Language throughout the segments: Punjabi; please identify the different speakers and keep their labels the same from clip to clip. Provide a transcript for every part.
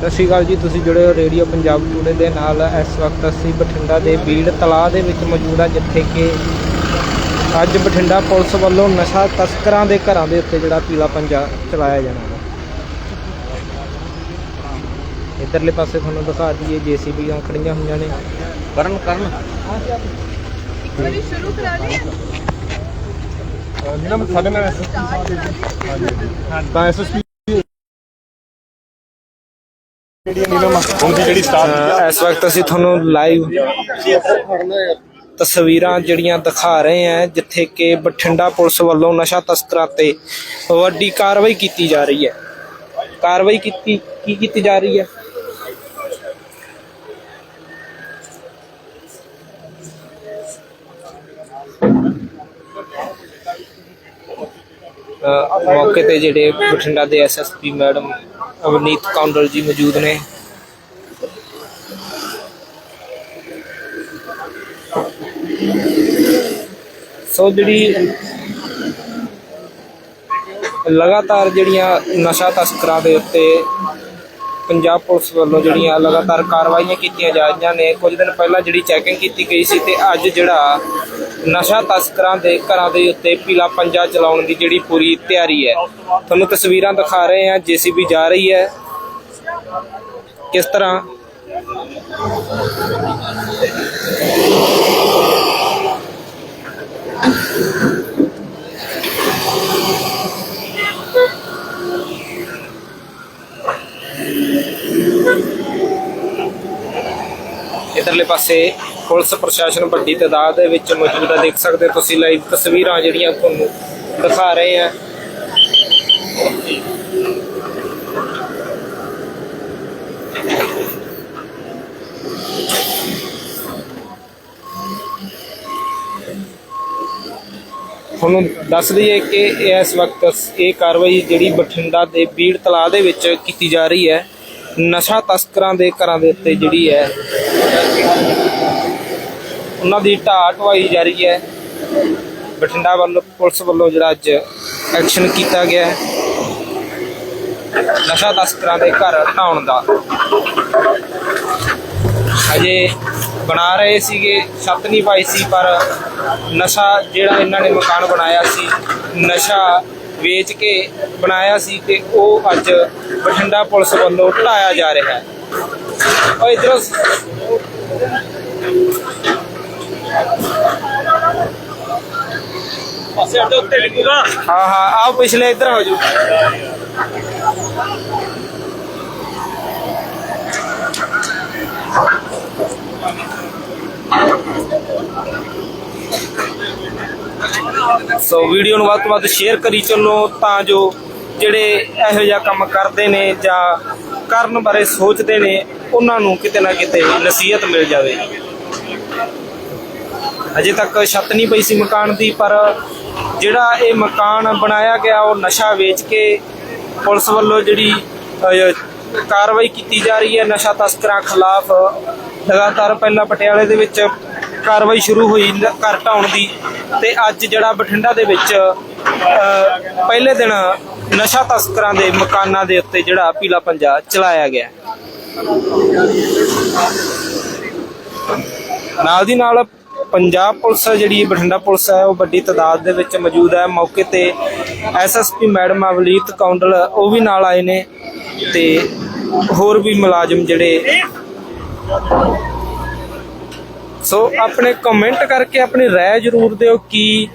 Speaker 1: ਸਤਿ ਸ਼੍ਰੀ ਅਕਾਲ ਜੀ ਤੁਸੀਂ ਜੁੜੇ ਹੋ ਰੇਡੀਓ ਪੰਜਾਬ ਟੂਡੇ ਦੇ ਨਾਲ। ਇਸ ਵਕਤ ਅਸੀਂ ਬਠਿੰਡਾ ਦੇ ਬੀੜ ਤਲਾਅ ਦੇ ਵਿੱਚ ਮੌਜੂਦ ਹਾਂ ਜਿੱਥੇ ਕਿ ਅੱਜ ਬਠਿੰਡਾ ਪੁਲਿਸ ਵੱਲੋਂ ਨਸ਼ਾ ਤਸਕਰਾਂ ਦੇ ਘਰਾਂ ਦੇ ਉੱਤੇ ਜਿਹੜਾ ਪੀਲਾ ਪੰਜਾ ਚਲਾਇਆ ਜਾਣਾ ਹੈ ਇਧਰਲੇ ਪਾਸੇ ਤੁਹਾਨੂੰ ਦਿਖਾ ਦਈਏ ਜੀਸੀਬੀਆਂ ਖੜੀਆਂ ਹੋਈਆਂ ਨੇ।
Speaker 2: ਕਰਨ ਕਰਨ।
Speaker 3: ਵਾਰੀ ਸ਼ੁਰੂ ਕਰਾ ਲਈ
Speaker 4: ਨਿਗਮ ਸਾਡੇ ਨਾਲ ਐਸਐਸਪੀ ਤਾਂ ਐਸਐਸਪੀ
Speaker 1: ਇਸ ਵਕਤ ਅਸੀਂ ਤੁਹਾਨੂੰ ਲਾਈਵ ਤਸਵੀਰਾਂ ਜਿਹੜੀਆਂ ਦਿਖਾ ਰਹੇ ਹਾਂ ਜਿੱਥੇ ਕਿ ਬਠਿੰਡਾ ਪੁਲਿਸ ਵੱਲੋਂ ਨਸ਼ਾ ਤਸਕਰਾਂ ਤੇ ਵੱਡੀ ਕਾਰਵਾਈ ਕੀਤੀ ਜਾ ਰਹੀ ਹੈ। ਕਾਰਵਾਈ ਕੀਤੀ ਕੀ ਕੀਤੀ ਜਾ ਰਹੀ ਹੈ? ਮੌਕੇ ਤੇ ਜਿਹੜੇ ਬਠਿੰਡਾ ਦੇ ਐਸਐਸਪੀ ਮੈਡਮ ਅਵਨੀਤ ਕੌਂਡਲ ਜੀ ਮੌਜੂਦ ਨੇ। ਸੋ ਜਿਹੜੀ ਲਗਾਤਾਰ ਜਿਹੜੀਆਂ ਨਸ਼ਾ ਤਸਕਰਾਂ ਦੇ ਉੱਤੇ ਪੰਜਾਬ ਪੁਲਿਸ ਵੱਲੋਂ ਜਿਹੜੀਆਂ ਲਗਾਤਾਰ ਕਾਰਵਾਈਆਂ ਕੀਤੀਆਂ ਜਾ ਰਹੀਆਂ ਨੇ, ਕੁਝ ਦਿਨ ਪਹਿਲਾਂ ਜਿਹੜੀ ਚੈਕਿੰਗ ਕੀਤੀ ਗਈ ਸੀ ਤੇ ਅੱਜ ਜਿਹੜਾ ਨਸ਼ਾ ਤਸਕਰਾਂ ਦੇ ਘਰਾਂ ਦੇ ਉੱਤੇ ਪੀਲਾ ਪੰਜਾ ਚਲਾਉਣ ਦੀ ਜਿਹੜੀ ਪੂਰੀ ਤਿਆਰੀ ਹੈ। ਤੁਹਾਨੂੰ ਤਸਵੀਰਾਂ ਦਿਖਾ ਰਹੇ ਹਾਂ, ਜੀਸੀਬੀ ਜਾ ਰਹੀ ਹੈ। ਕਿਸ ਤਰ੍ਹਾਂ? ਇਧਰਲੇ ਪਾਸੇ ਪੁਲਿਸ ਪ੍ਰਸ਼ਾਸਨ ਵੱਡੀ ਤਾਦਾਦ ਦੇ ਵਿੱਚ ਮੌਜੂਦ ਹੈ ਦੇਖ ਸਕਦੇ ਹੋ ਤੁਸੀਂ ਲਾਈਵ ਤਸਵੀਰਾਂ ਜਿਹੜੀਆਂ ਤੁਹਾਨੂੰ ਦਿਖਾ ਰਹੇ ਆ। ਤੁਹਾਨੂੰ ਦੱਸ ਦਈਏ ਕਿ ਇਸ ਵਕਤ ਇਹ ਕਾਰਵਾਈ ਜਿਹੜੀ ਬਠਿੰਡਾ ਦੇ ਬੀੜ ਤਲਾ ਦੇ ਵਿੱਚ ਕੀਤੀ ਜਾ ਰਹੀ ਹੈ। ਨਸ਼ਾ ਤਸਕਰਾਂ ਦੇ ਘਰਾਂ ਦੇ ਉੱਤੇ ਜਿਹੜੀ ਹੈ ਉਹਨਾਂ ਦੀ ਢਾਹ ਢਵਾਈ ਜਾਰੀ ਹੈ। ਬਠਿੰਡਾ ਵੱਲੋਂ, ਪੁਲਿਸ ਵੱਲੋਂ ਜਿਹੜਾ ਅੱਜ ਐਕਸ਼ਨ ਕੀਤਾ ਗਿਆ ਹੈ। ਨਸ਼ਾ ਤਸਕਰਾਂ ਦੇ ਘਰ ਢਾਉਣ ਦਾ। ਅਜੇ ਬਣਾ ਰਹੇ ਸੀਗੇ, ਛੱਤ ਨਹੀਂ ਪਾਈ ਸੀ, ਪਰ ਨਸ਼ਾ ਜਿਹੜਾ ਇਹਨਾਂ ਨੇ ਮਕਾਨ ਬਣਾਇਆ ਸੀ, ਨਸ਼ਾ ਵੇਚ ਕੇ ਬਣਾਇਆ ਸੀ ਤੇ ਉਹ ਅੱਜ ਬਠਿੰਡਾ ਪੁਲਿਸ ਵੱਲੋਂ ਢਾਇਆ ਜਾ ਰਿਹਾ ਹੈ। ਉਹ ਇਧਰੋਂ
Speaker 2: ਪਾਸੇ ਅੱਡੇ ਉੱਤੇ ਡਿੱਗੂਗਾ
Speaker 1: ਹਾਂ ਹਾਂ, ਆਓ ਪਿਛਲੇ ਇੱਧਰ ਹੋ ਜਾਓ। ਸੋ ਵੀਡੀਓ ਨੂੰ ਵੱਧ ਤੋਂ ਵੱਧ ਸ਼ੇਅਰ ਕਰੀ ਚੱਲੋ ਤਾਂ ਜੋ ਜਿਹੜੇ ਇਹੋ ਜਿਹਾ ਕੰਮ ਕਰਦੇ ਨੇ ਜਾਂ ਕਰਨ ਬਾਰੇ ਸੋਚਦੇ ਨੇ ਉਹਨਾਂ ਨੂੰ ਕਿਤੇ ਨਾ ਕਿਤੇ ਨਸੀਹਤ ਮਿਲ ਜਾਵੇ। ਅਜੇ ਤੱਕ ਛੱਤ ਨਹੀਂ ਪਈ ਸੀ ਮਕਾਨ ਦੀ ਪਰ ਜਿਹੜਾ ਇਹ ਮਕਾਨ ਬਣਾਇਆ ਗਿਆ ਉਹ ਨਸ਼ਾ ਵੇਚ ਕੇ ਪੁਲਿਸ ਵੱਲੋਂ ਜਿਹੜੀ ਕਾਰਵਾਈ ਕੀਤੀ ਜਾ ਰਹੀ ਹੈ ਨਸ਼ਾ ਤਸਕਰਾਂ ਖਿਲਾਫ ਲਗਾਤਾਰ ਪਹਿਲਾਂ ਪਟਿਆਲੇ ਦੇ ਵਿੱਚ ਕਾਰਵਾਈ ਸ਼ੁਰੂ ਹੋਈ ਘਰ ਢਾਉਣ ਦੀ। ਤੇ ਅੱਜ ਜਿਹੜਾ ਬਠਿੰਡਾ ਦੇ ਵਿੱਚ ਅਹ, ਪਹਿਲੇ ਦਿਨ ਨਸ਼ਾ ਤਸਕਰਾਂ ਦੇ ਮਕਾਨਾਂ ਦੇ ਉੱਤੇ ਜਿਹੜਾ ਪੀਲਾ ਪੰਜਾ ਚਲਾਇਆ ਗਿਆ। ਨਾਲ ਦੀ ਨਾਲ ਪੰਜਾਬ ਪੁਲਿਸ ਜਿਹੜੀ ਬਠਿੰਡਾ ਪੁਲਿਸ ਹੈ ਉਹ ਵੱਡੀ ਤਾਦਾਦ ਦੇ ਵਿੱਚ ਮੌਜੂਦ ਹੈ ਮੌਕੇ ਤੇ ਐਸਐਸਪੀ ਮੈਡਮ ਅਵਲੀਤ ਕੌਂਡਲ, ਉਹ ਵੀ ਨਾਲ ਆਏ ਨੇ ਤੇ ਹੋਰ ਵੀ ਮੁਲਾਜ਼ਮ ਜਿਹੜੇ ਸੋ ਆਪਣੇ ਕਮੈਂਟ ਕਰਕੇ ਆਪਣੀ ਰਾਏ ਜ਼ਰੂਰ ਦਿਓ ਕੀ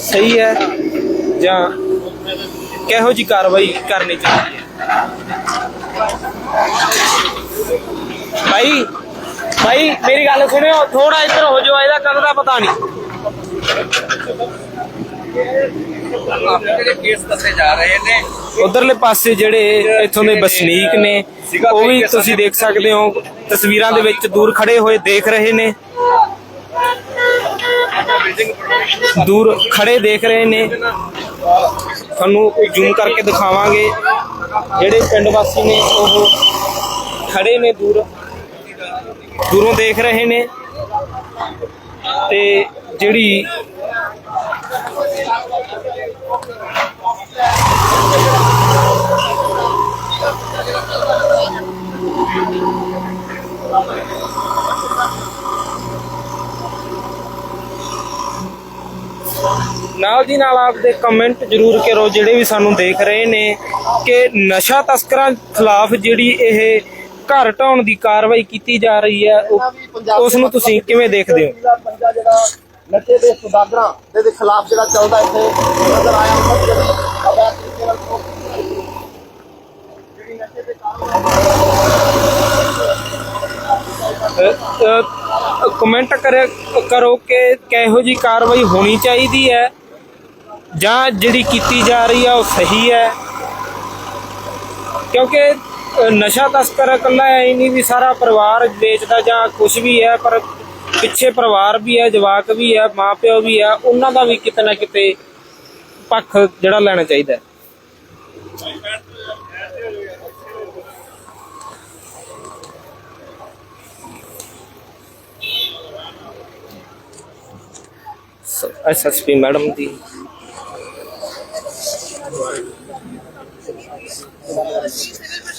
Speaker 1: ਸਹੀ ਹੈ ਜਾਂ ਕਿਹੋ ਜੀ ਕਾਰਵਾਈ ਕਰਨੀ ਚਾਹੀਦੀ ਹੈ। ਭਾਈ ਭਾਈ, ਮੇਰੀ ਗੱਲ ਸੁਣਿਓ ਥੋੜਾ ਇੱਧਰ ਹੋ ਜਾਓ, ਇਹਦਾ ਕਦ ਦਾ ਪਤਾ ਨਹੀਂ।
Speaker 2: ਜਿਹੜੇ ਕੇਸ ਦੱਸੇ ਜਾ ਰਹੇ ਨੇ
Speaker 1: ਉਧਰਲੇ ਪਾਸੇ ਜਿਹੜੇ ਇੱਥੋਂ ਦੇ ਵਸਨੀਕ ਨੇ, ਉਹ ਵੀ ਤੁਸੀਂ ਦੇਖ ਸਕਦੇ ਹੋ, ਤਸਵੀਰਾਂ ਦੇ ਵਿੱਚ ਦੂਰ ਖੜੇ ਹੋਏ ਦੇਖ ਰਹੇ ਨੇ। ਦੂਰ ਖੜੇ ਦੇਖ ਰਹੇ ਨੇ। ਤੁਹਾਨੂੰ ਜ਼ੂਮ ਕਰਕੇ ਦਿਖਾਵਾਂਗੇ। ਜਿਹੜੇ ਪਿੰਡ ਵਾਸੀ ਨੇ, ਉਹ ਖੜੇ ਨੇ ਦੂਰ। ਦੂਰੋਂ ਦੇਖ ਰਹੇ ਨੇ ਤੇ ਜਿਹੜੀ ਨਾਲ ਦੀ ਨਾਲ ਆਪਦੇ ਕਮੈਂਟ ਜ਼ਰੂਰ ਕਰੋ ਜਿਹੜੇ ਵੀ ਸਾਨੂੰ ਦੇਖ ਰਹੇ ਨੇ ਕਿ ਨਸ਼ਾ ਤਸਕਰਾਂ ਖਿਲਾਫ ਜਿਹੜੀ ਇਹ ਘਰ ਢਾਉਣ ਦੀ ਕਾਰਵਾਈ ਕੀਤੀ ਜਾ ਰਹੀ ਹੈ। ਉਹ- ਉਸ ਨੂੰ ਤੁਸੀਂ ਕਿਵੇਂ ਦੇਖਦੇ ਹੋ?
Speaker 4: ਪੰਜਾ ਜਿਹੜਾ ਨਸ਼ੇ ਦੇ ਸੁਦਾਗਰਾਂ ਦੇ ਦੇ ਖਿਲਾਫ ਜਿਹੜਾ ਚੱਲਦਾ ਇੱਥੇ ਨਜ਼ਰ ਆਇਆ ਉਹਨਾਂ ਦੀ ਜਿਹੜੀ ਅਵੈਧ ਤਰੀਕੇ ਨਾਲ ਠੋਕ ਜਿਹੜੀ ਨਸ਼ੇ ਦੇ
Speaker 1: ਕਮੈਂਟ ਕਰੋ ਕਿ ਕਿਹੋ ਜੀ ਕਾਰਵਾਈ ਹੋਣੀ ਚਾਹੀਦੀ ਹੈ ਜਾਂ ਜਿਹੜੀ ਕੀਤੀ ਜਾ ਰਹੀ ਹੈ ਉਹ ਸਹੀ ਹੈ। ਕਿਉਂਕਿ ਨਸ਼ਾ ਤਸਕਰ ਇਕੱਲਾ ਐ ਨਹੀਂ ਵੀ ਸਾਰਾ ਪਰਿਵਾਰ ਵੇਚਦਾ ਜਾਂ ਕੁਝ ਵੀ ਹੈ, ਪਰ ਪਿੱਛੇ ਪਰਿਵਾਰ ਵੀ ਹੈ, ਜਵਾਕ ਵੀ ਹੈ, ਮਾਪਿਓ ਵੀ ਹੈ, ਉਹਨਾਂ ਦਾ ਵੀ ਕਿਤੇ ਨਾ ਕਿਤੇ ਪੱਖ ਜਿਹੜਾ ਲੈਣਾ ਚਾਹੀਦਾ ਐਸਐਸਪੀ ਮੈਡਮ ਦੀ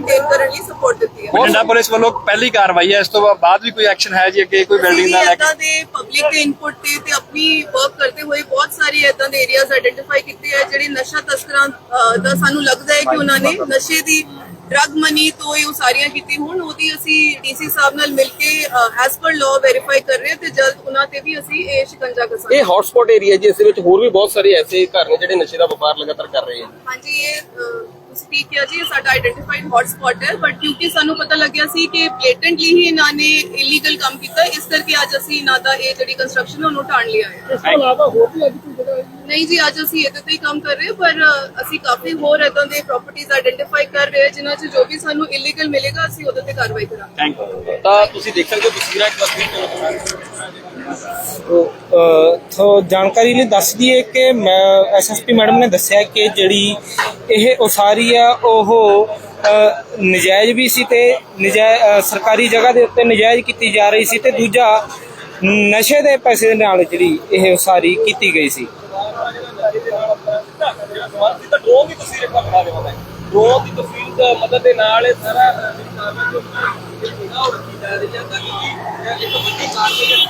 Speaker 3: ਮੇਨਟੇਨ ਕਰਨ ਲਈ ਸਪੋਰਟ ਦਿੱਤੀ ਹੈ।
Speaker 2: ਬਠਿੰਡਾ ਪੁਲਿਸ ਵੱਲੋਂ ਪਹਿਲੀ ਕਾਰਵਾਈ ਹੈ ਇਸ ਤੋਂ ਬਾਅਦ ਵੀ ਕੋਈ ਐਕਸ਼ਨ ਹੈ ਜੀ ਅੱਗੇ ਕੋਈ ਬਿਲਡਿੰਗ ਦਾ ਲੈ ਕੇ
Speaker 3: ਇਦਾਂ ਦੇ ਪਬਲਿਕ ਦੇ ਇਨਪੁਟ ਤੇ ਤੇ ਆਪਣੀ ਵਰਕ ਕਰਦੇ ਹੋਏ ਬਹੁਤ ਸਾਰੇ ਇਦਾਂ ਦੇ ਏਰੀਆਜ਼ ਆਇਡੈਂਟੀਫਾਈ ਕੀਤੇ ਆ ਜਿਹੜੇ ਨਸ਼ਾ ਤਸਕਰਾਂ ਅਹ, ਦਾ ਸਾਨੂੰ ਲੱਗਦਾ ਹੈ ਕਿ ਉਹਨਾਂ ਨੇ ਨਸ਼ੇ ਦੀ ਡਰਗ ਮਨੀ ਤੋਂ ਇਹ ਉਸਾਰੀਆਂ ਕੀਤੀ। ਹੁਣ ਉਹਦੀ ਅਸੀਂ ਡੀਸੀ ਸਾਹਿਬ ਨਾਲ ਮਿਲ ਕੇ ਐਸ ਪਰ ਲਾਅ ਵੈਰੀਫਾਈ ਕਰ ਰਹੇ ਹਾਂ ਤੇ ਜਲਦ ਉਹਨਾਂ ਤੇ ਵੀ ਅਸੀਂ ਇਹ ਸ਼ਿਕੰਜਾ ਕਸਾਂਗੇ।
Speaker 5: ਇਹ ਹੌਟਸਪੌਟ ਏਰੀਆ ਜੀ ਇਸ ਦੇ ਵਿੱਚ ਹੋਰ ਵੀ ਬਹੁਤ ਸਾਰੇ ਐਸੇ ਘਰ ਨੇ ਜਿਹੜੇ ਨਸ਼ੇ ਦਾ ਵਪਾਰ ਲਗਾਤਾਰ ਕਰ ਰਹੇ ਹਨ
Speaker 3: ਹਾਂਜੀ ਇਹ ਤੁਸੀਂ ਠੀਕ ਕਿਹਾ ਜੀ ਸਾਡਾ ਆਇਡੈਂਟੀਫਾਈਡ ਹੌਟ ਸਪੌਟ ਹੈ ਬਟ ਕਿਉਂਕਿ ਸਾਨੂੰ ਪਤਾ ਲੱਗਿਆ ਸੀ ਕਿ ਬਲੇਟੈਂਟਲੀ ਹੀ ਇਹਨਾਂ ਨੇ ਇਲੀਗਲ ਕੰਮ ਕੀਤਾ ਇਸ ਕਰਕੇ ਅੱਜ ਅਸੀਂ ਇਹਨਾਂ ਦਾ ਇਹ ਜਿਹੜੀ ਕੰਸਟਰਕਸ਼ਨ ਉਹਨੂੰ ਢਾਣ ਲਿਆ ਹੈ
Speaker 4: ਇਸ ਤੋਂ ਇਲਾਵਾ ਹੋਰ ਵੀ ਅੱਜ ਕੋਈ ਜਗ੍ਹਾ
Speaker 3: ਨਹੀਂ ਜੀ ਅੱਜ ਅਸੀਂ ਇਹਦੇ ਤੇ ਹੀ ਕੰਮ ਕਰ ਰਹੇ ਹਾਂ ਪਰ ਅਸੀਂ ਕਾਫੀ ਹੋਰ ਇਦਾਂ ਦੇ ਪ੍ਰਾਪਰਟੀਆਂ ਆਇਡੈਂਟੀਫਾਈ ਕਰ ਰਹੇ ਹਾਂ ਜਿਨ੍ਹਾਂ 'ਚ ਜੋ ਵੀ ਸਾਨੂੰ ਇਲੀਗਲ ਮਿਲੇਗਾ ਅਸੀਂ ਉਹਦੇ ਤੇ ਕਾਰਵਾਈ ਕਰਾਂਗੇ
Speaker 2: ਥੈਂਕ ਯੂ
Speaker 5: ਤਾਂ ਤੁਸੀਂ ਦੇਖ ਸਕਦੇ ਹੋ ਤਸਵੀਰਾਂ ਇੱਕ ਵਾਰ ਫਿਰ
Speaker 1: ਸੋ ਜਾਣਕਾਰੀ ਲਈ ਦੱਸ ਦਈਏ ਕਿ ਐਸਐਸਪੀ ਮੈਡਮ ਨੇ ਦੱਸਿਆ ਕਿ ਜਿਹੜੀ ਇਹ ਉਸਾਰੀ ਆ ਉਹ ਨਜਾਇਜ਼ ਵੀ ਸੀ ਤੇ ਨਜਾਇਜ਼ ਸਰਕਾਰੀ ਜਗ੍ਹਾ ਦੇ ਉੱਤੇ ਨਜਾਇਜ਼ ਕੀਤੀ ਜਾ ਰਹੀ ਸੀ ਤੇ ਦੂਜਾ ਨਸ਼ੇ ਦੇ ਪੈਸੇ ਦੇ ਨਾਲ ਜਿਹੜੀ ਇਹ ਉਸਾਰੀ ਕੀਤੀ ਗਈ ਸੀ
Speaker 5: ਡਰੋਨ ਦੀ ਤਸਵੀਰ ਇੱਕ ਬਣਾ ਦੇਵਾਂਗਾ ਡਰੋਨ ਦੀ ਤਸਵੀਰ ਮਦਦ ਦੇ ਨਾਲ ਸਾਰਾ ਉਹ ਕੀ ਜਾ ਰਹੀ ਹੈ ਤਾਂ ਕਿ ਇੱਕ ਵੱਡੀ ਕਾਰਵਾਈ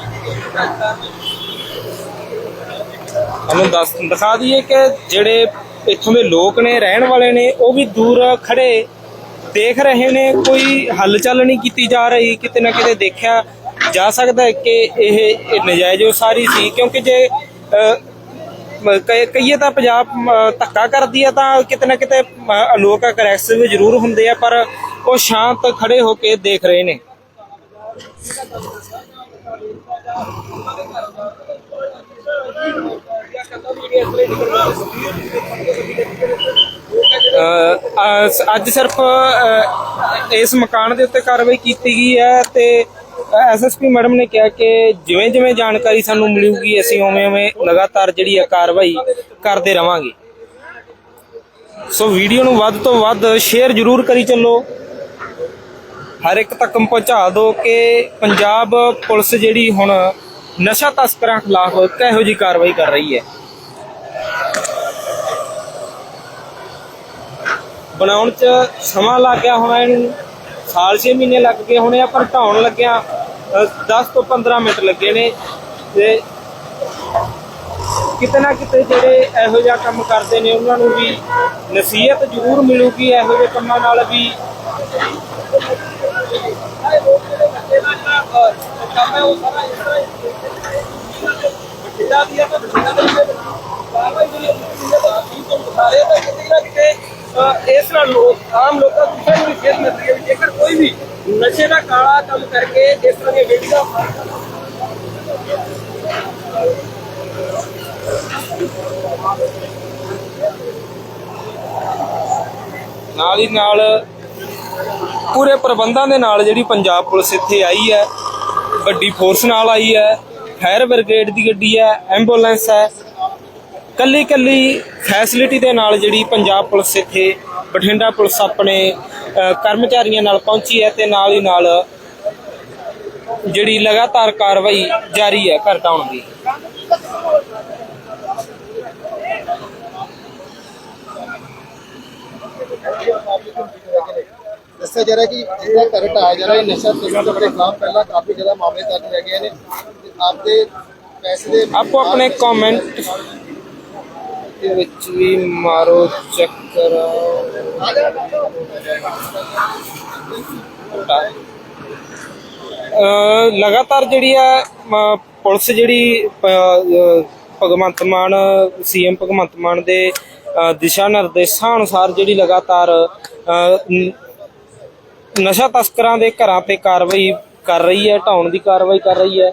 Speaker 1: ਤੁਹਾਨੂੰ ਦੱਸ ਦਿਖਾ ਦਈਏ ਕਿ ਜਿਹੜੇ ਇੱਥੋਂ ਦੇ ਲੋਕ ਨੇ ਰਹਿਣ ਵਾਲੇ ਨੇ ਉਹ ਵੀ ਦੂਰ ਖੜੇ ਦੇਖ ਰਹੇ ਨੇ ਕੋਈ ਹਲਚਲ ਨਹੀਂ ਕੀਤੀ ਜਾ ਰਹੀ ਕਿਤੇ ਨਾ ਕਿਤੇ ਦੇਖਿਆ ਜਾ ਸਕਦਾ ਹੈ ਕਿ ਇਹ ਇਹ ਨਜਾਇਜ਼ ਉਸਾਰੀ ਸੀ ਕਿਉਂਕਿ ਜੇ ਅਹ, ਕਈ- ਕਹੀਏ ਤਾਂ ਪੰਜਾਬ ਮ, ਧੱਕਾ ਕਰਦੀ ਹੈ ਤਾਂ ਕਿਤੇ ਨਾ ਕਿਤੇ ਮ, ਲੋਕ ਅਗਰੈਸਿਵ ਜ਼ਰੂਰ ਹੁੰਦੇ ਆ ਪਰ ਉਹ ਸ਼ਾਂਤ ਖੜੇ ਹੋ ਕੇ ਦੇਖ ਰਹੇ ਨੇ। ਅ, ਅ- ਅੱਜ ਸਿਰਫ ਅ, ਇਸ ਮਕਾਨ ਦੇ ਉੱਤੇ ਕਾਰਵਾਈ ਕੀਤੀ ਗਈ ਹੈ ਤੇ ਐਸਐਸਪੀ ਮੈਡਮ ਨੇ ਕਿਹਾ ਕਿ ਜਿਵੇਂ ਜਿਵੇਂ ਜਾਣਕਾਰੀ ਸਾਨੂੰ ਮਿਲੂਗੀ, ਅਸੀਂ ਉਵੇਂ ਉਵੇਂ ਲਗਾਤਾਰ ਜਿਹੜੀ ਹੈ ਕਾਰਵਾਈ ਕਰਦੇ ਰਵਾਂਗੇ। ਸੋ ਵੀਡੀਓ ਨੂੰ ਵੱਧ ਤੋਂ ਵੱਧ ਸ਼ੇਅਰ ਜ਼ਰੂਰ ਕਰੀ ਚੱਲੋ। ਹਰ ਇੱਕ ਤੱਕ ਪਹੁੰਚਾ ਦਿਓ ਕਿ ਪੰਜਾਬ ਪੁਲਿਸ ਜਿਹੜੀ ਹੁਣ ਨਸ਼ਾ ਤਸਕਰਾਂ ਖਿਲਾਫ ਕਿਹੋ ਜੀ ਕਾਰਵਾਈ ਕਰ ਰਹੀ ਹੈ। ਬਣਾਉਣ ਚ ਸਮਾਂ ਲੱਗ ਗਿਆ ਹੋਣਾ ਇਹਨੂੰ, ਸਾਲ 6 ਮਹੀਨੇ ਲੱਗ ਗਏ ਹੋਣੇ ਆ, ਪਰ ਢਾਉਣ ਲੱਗਿਆ 10 ਤੋਂ 15 ਮਿੰਟ ਲੱਗੇ ਨੇ ਤੇ ਕਿਤੇ ਨਾ ਕਿਤੇ ਜਿਹੜੇ ਇਹੋ ਜਿਹਾ ਕੰਮ ਕਰਦੇ ਨੇ, ਉਹਨਾਂ ਨੂੰ ਵੀ ਨਸੀਹਤ ਜ਼ਰੂਰ ਮਿਲੂਗੀ ਇਹੋ ਜਿਹੇ ਕੰਮਾਂ ਨਾਲ ਵੀ।
Speaker 5: ਕੰਮ ਹੈ ਉਹ ਸਾਰਾ ਇਸ ਤਰ੍ਹਾਂ ਬਠਿੰਡਾ ਦੀ ਹੈ ਤਾਂ ਬਠਿੰਡਾ ਦੇ ਵਿੱਚ ਕਾਰਵਾਈ ਜਿਹੜੀ ਹੈ ਬਠਿੰਡਾ ਦਾ ਕੀ ਦਿਖਾ ਰਹੇ ਤਾਂ ਕਿਤੇ ਨਾ ਕਿਤੇ ਇਸ ਨਾਲ ਲੋਕ ਆਮ ਲੋਕਾਂ ਨੂੰ ਕਿਸੇ ਨੂੰ ਵੀ ਸੇਧ ਮਿਲਦੀ ਹੈ ਜੇਕਰ ਕੋਈ ਵੀ ਨਸ਼ੇ ਦਾ ਕਾਲਾ ਕੰਮ ਕਰਕੇ ਇਸ ਤਰ੍ਹਾਂ ਦੀਆਂ ਵੀਡੀਓ
Speaker 1: ਨਾਲ ਹੀ ਨਾਲ ਪੂਰੇ ਪ੍ਰਬੰਧਾਂ ਦੇ ਨਾਲ ਜਿਹੜੀ ਪੰਜਾਬ ਪੁਲਿਸ ਇੱਥੇ ਆਈ ਹੈ, ਵੱਡੀ ਫੋਰਸ ਨਾਲ ਆਈ ਹੈ ਫਾਇਰ ਬ੍ਰਿਗੇਡ ਦੀ ਗੱਡੀ ਹੈ ਐਂਬੂਲੈਂਸ ਹੈ ਕੱਲੀ ਕੱਲੀ ਫੈਸਿਲਿਟੀ ਦੇ ਨਾਲ ਜਿਹੜੀ ਪੰਜਾਬ ਪੁਲਿਸ ਇੱਥੇ, ਬਠਿੰਡਾ ਪੁਲਿਸ ਆਪਣੇ ਕਰਮਚਾਰੀਆਂ ਨਾਲ ਪਹੁੰਚੀ ਹੈ ਤੇ ਨਾਲ ਹੀ ਨਾਲ ਜਿਹੜੀ ਲਗਾਤਾਰ ਕਾਰਵਾਈ ਜਾਰੀ ਹੈ ਘਰ ਢਾਉਣ ਦੀ।
Speaker 4: ਦੱਸਿਆ ਜਾ ਰਿਹਾ ਕਿ ਜਿਹੜਾ ਘਰ ਢਾਇਆ ਜਾ ਰਿਹਾ ਹੈ ਨਸ਼ਾ ਤਸਕਰਾਂ ਦੇ ਖਿਲਾਫ ਪਹਿਲਾਂ ਕਾਫੀ ਜ਼ਿਆਦਾ ਮਾਮਲੇ ਦਰਜ ਹੈਗੇ ਨੇ ਤੇ ਆਪਦੇ ਪੈਸੇ ਦੇ
Speaker 1: ਆਪੋ ਆਪਣੇ ਕਮੈਂਟ ਦੇ ਵਿੱਚ ਵੀ ਮਾਰੋ ਚੱਕਰ। ਲਗਾਤਾਰ ਜਿਹੜੀ ਆ ਪੁਲਿਸ ਜਿਹੜੀ ਭਗਵੰਤ ਮਾਨ, ਸੀਐਮ ਭਗਵੰਤ ਮਾਨ ਦੇ ਦਿਸ਼ਾ ਨਿਰਦੇਸ਼ਾਂ ਅਨੁਸਾਰ ਜਿਹੜੀ ਲਗਾਤਾਰ ਨਸ਼ਾ ਤਸਕਰਾਂ ਦੇ ਘਰਾਂ ਤੇ ਕਾਰਵਾਈ ਕਰ ਰਹੀ ਹੈ, ਢਾਉਣ ਦੀ ਕਾਰਵਾਈ ਕਰ ਰਹੀ ਹੈ।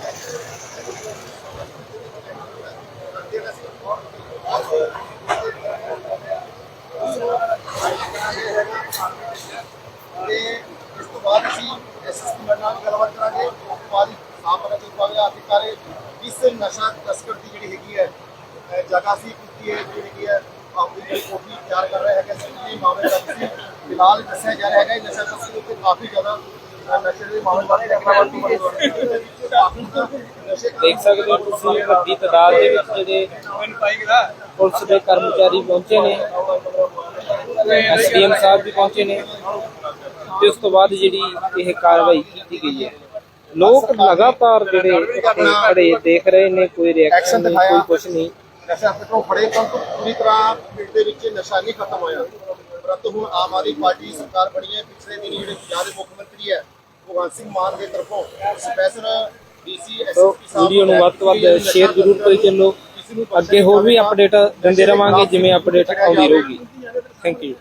Speaker 4: ਜਗ੍ਹਾ ਸੀ ਕੀਤੀ ਹੈ ਜਿਹੜੀ ਹੈ ਆਪਣੀ ਕੋਠੀ ਤਿਆਰ ਕਰ ਰਹੇ ਹੈਗੇ ਸੀ ਮਾਮਲੇ ਦਾ ਸੀ ਫਿਲਹਾਲ ਦੱਸਿਆ ਜਾ ਰਿਹਾ ਹੈਗਾ ਇਹ ਨਸ਼ਾ ਤਸਕਰ ਉੱਤੇ ਕਾਫੀ ਜ਼ਿਆਦਾ
Speaker 1: ਦੇਖ ਸਕਦੇ ਹੋ ਤੁਸੀਂ ਵੱਡੀ ਤਾਦਾਦ ਦੇ ਵਿੱਚ ਜਿਹੜੇ ਪੁਲਿਸ ਦੇ ਕਰਮਚਾਰੀ ਪਹੁੰਚੇ ਨੇ ਐਸਡੀਐਮ ਸਾਹਿਬ ਵੀ ਪਹੁੰਚੇ ਨੇ ਤੇ ਉਸ ਤੋਂ ਬਾਅਦ ਜਿਹੜੀ ਇਹ ਕਾਰਵਾਈ ਕੀਤੀ ਗਈ ਹੈ। ਲੋਕ ਲਗਾਤਾਰ ਜਿਹੜੇ ਖੜੇ ਦੇਖ ਰਹੇ ਨੇ ਕੋਈ ਰਿਐਕਸ਼ਨ ਨਹੀਂ ਕੋਈ ਕੁਝ ਨਹੀਂ।
Speaker 4: ਨਸ਼ਾ ਫਟੋ ਫੜੇ ਤਾਂ ਪੂਰੀ ਤਰ੍ਹਾਂ ਪਿੰਡ ਦੇ ਵਿੱਚ ਨਸ਼ਾ ਨਹੀਂ ਖਤਮ ਹੋਇਆ। ਪਰੰਤੂ ਹੁਣ ਆਮ ਆਦਮੀ ਪਾਰਟੀ ਸਰਕਾਰ ਬਣੀ ਹੈ। ਪਿਛਲੇ ਦਿਨ ਜਿਹੜੇ ਪੰਜਾਬ ਦੇ ਮੁੱਖ ਮੰਤਰੀ ਹੈ ਭਗਵੰਤ ਸਿੰਘ ਮਾਨ ਦੇ ਤਰਫੋਂ ਸਪੈਸ਼ਲ ਡੀਸੀ ਐਸਪੀ ਸਾਹਿਬ
Speaker 1: ਵੀਡੀਓ ਨੂੰ ਵੱਧ ਤੋਂ ਵੱਧ ਸ਼ੇਅਰ ਜ਼ਰੂਰ ਕਰੀ ਚੱਲੋ। ਅੱਗੇ ਹੋਰ ਵੀ ਅਪਡੇਟ ਦਿੰਦੇ ਰਵਾਂਗੇ ਜਿਵੇਂ ਅਪਡੇਟ ਆਉਂਦੀ ਰਹੂਗੀ। Thank you